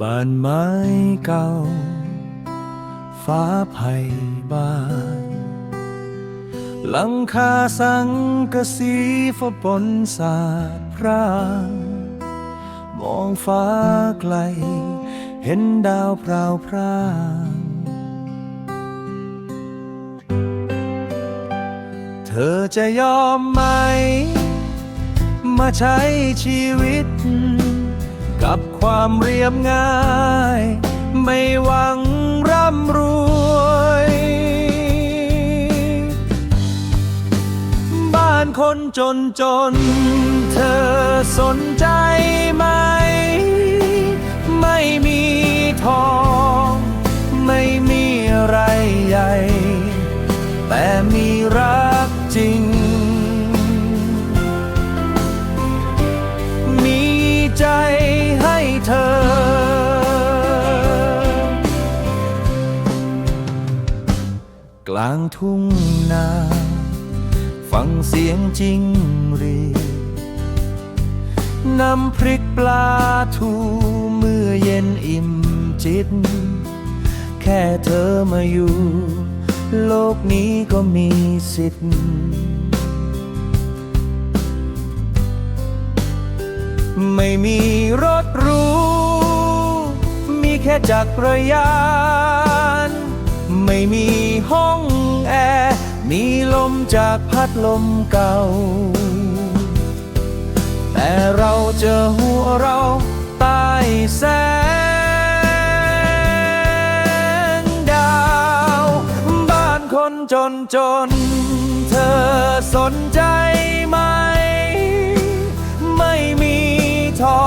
บ้านไม้เก่า ฟ้าไผ่บานหลังคาสังกะสีฝาปนสาดพรางมองฟ้าไกล เห็นดาวพราวพราง เธอจะยอมไหม มาใช้ชีวิต กับความเรียบง่าย ไม่หวังร่ำรวย บ้านคนจนจน เธอสนใจไหม ไม่มี เธอ กลางทุ่งนา ฟังเสียงจริงรีน้ำพริกปลาทูเมื่อเย็นอิ่มจิต แค่เธอมาอยู่ โลกนี้ก็มีสิทธิ์ไม่มีรถรู ค่จักรยาน ไม่มีห้องแอร์มีลมจากพัดลมเก่า แต่เราเจอหัวเราใต้แสงดาว บ้านคนจนจน เธอสนใจไหม ไม่มีทอ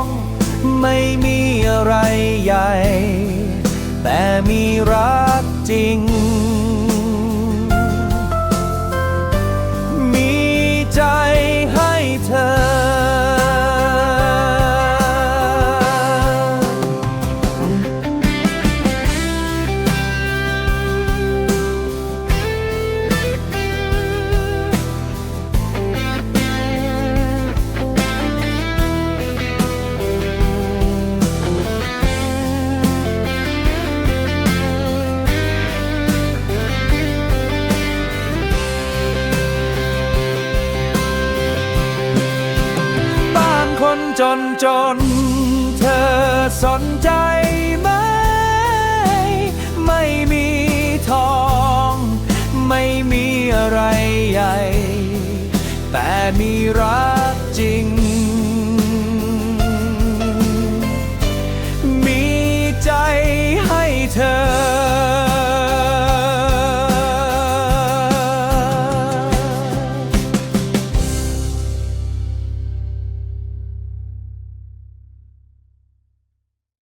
ง ไม่มี จนจน เธอสนใจไหม ไม่มีทอง ไม่มีอะไรใหญ่ แต่มีรัก